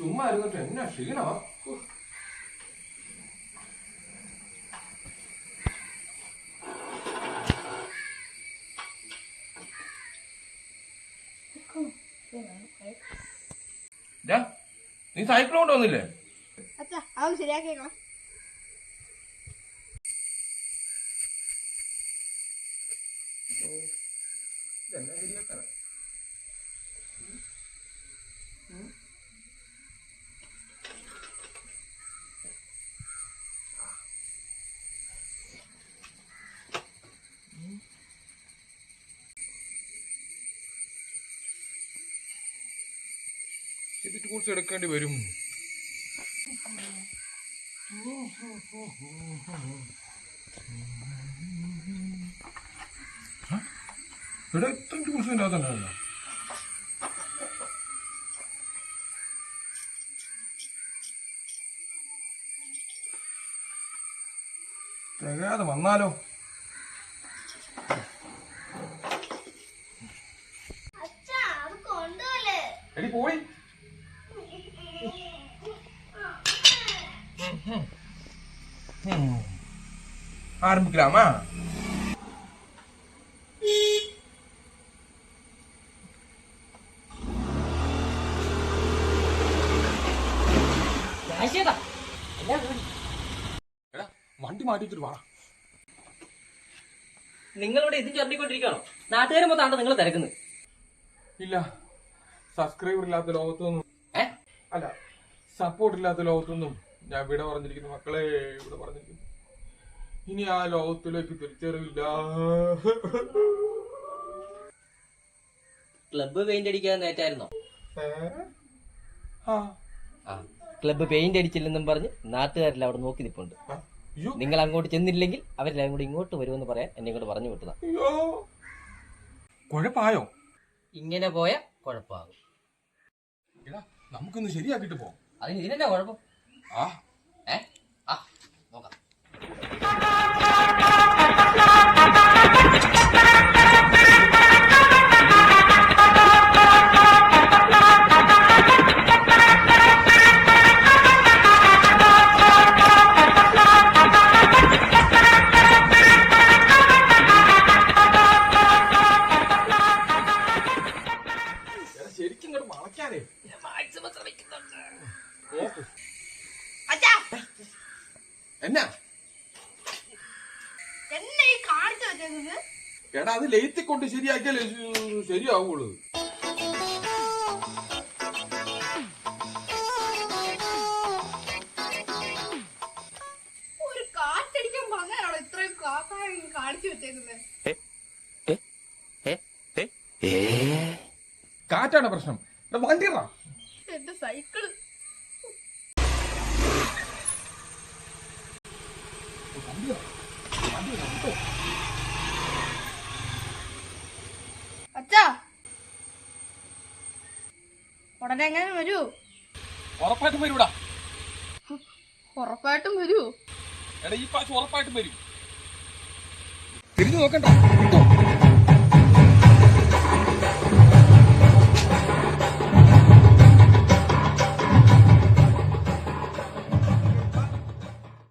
ചുമ്മാ ഇരുന്നിട്ട് എന്നാ ക്ഷീണമാ? നീ സൈക്കിൾ കൊണ്ടുവന്നില്ലേ അച്ഛാ അതൊന്ന് ശരിയാക്കിയേക്കണം? ഇതെന്നാ ശരിയാക്കാനാ? ടൂൾസ് എടുക്കേണ്ടി വരും. ഇവിടെ എത്ര ടൂൾസ് ഇല്ലാത്തല്ലോ തികയാതെ വന്നാലോ? എടി പോയി. ആരംഭിക്കലാമാ പരിപാടി? എടാ വണ്ടി മാറ്റിച്ചിട്ട് വാ. നിങ്ങളിവിടെ ഇതും ചൊല്ലിക്കൊണ്ടിരിക്കുകയാണോ നാട്ടുകാരെ മൊത്തം നിങ്ങൾ തിരക്കുന്നത്? ഇല്ല. സബ്സ്ക്രൈബർ ഇല്ലാത്ത ലോകത്തൊന്നും അല്ല സപ്പോർട്ട് ഇല്ലാത്ത ലോകത്തൊന്നും ഞാൻ ഇവിടെ പറഞ്ഞിരിക്കുന്നു മക്കളെ ഇവിടെ പറഞ്ഞിരിക്കുന്നു. ഇനി ആ ലോകത്തിലേക്ക് തിരിച്ചറിവില്ല. ക്ലബ്ബ് പെയിന്റ് അടിക്കാൻ നേറ്റായിരുന്നോ? ക്ലബ്ബ് പെയിന്റ് അടിച്ചില്ലെന്നും പറഞ്ഞ് നാട്ടുകാരെല്ലാം അവിടെ നോക്കി നിൽപ്പുണ്ട് നിങ്ങൾ അങ്ങോട്ട് ചെന്നില്ലെങ്കിൽ അവരെല്ലാം കൂടി ഇങ്ങോട്ട് വരുമെന്ന് പറയാൻ എന്നെ ഇങ്ങോട്ട് പറഞ്ഞു വിട്ടതാ. അയ്യോ. കുഴപ്പായോ? ഇങ്ങനെ പോയ കുഴപ്പമാകും നമുക്കൊന്ന് ശരിയാക്കിട്ട് പോ അതിന് ഇതിനെന്നാ കുഴപ്പം? ആ ഏ ആ നോക്കാം ശരിക്കും ഇങ്ങോട്ട് വളയ്ക്കാനേ മാക്സിമം ശ്രമിക്കുന്നുണ്ട്. എന്നാ? എന്നെ കാണിച്ചു വെച്ചേക്കുന്നത്? എടാ അത് ലെയ്ത്തി കൊണ്ട് ശരിയാക്കിയാലേ ശരിയാവുള്ളൂ. ഒരു കാറ്റടിക്കാൻ പറഞ്ഞാണോ ഇത്രയും കാക്കായ കാണിച്ചു വെച്ചേക്കുന്നത്? കാറ്റാണ് പ്രശ്നം. വണ്ടി. എന്റെ സൈക്കിൾ. അച്ഛാ. ഉടനെ എങ്ങനെ വരൂ. ഉറപ്പായിട്ടും വരൂടാ. ഉറപ്പായിട്ടും വരൂ. എടാ ഈ പ്രാവശ്യം ഉറപ്പായിട്ടും വരും. തിരിഞ്ഞു നോക്കണ്ട. കിട്ടോ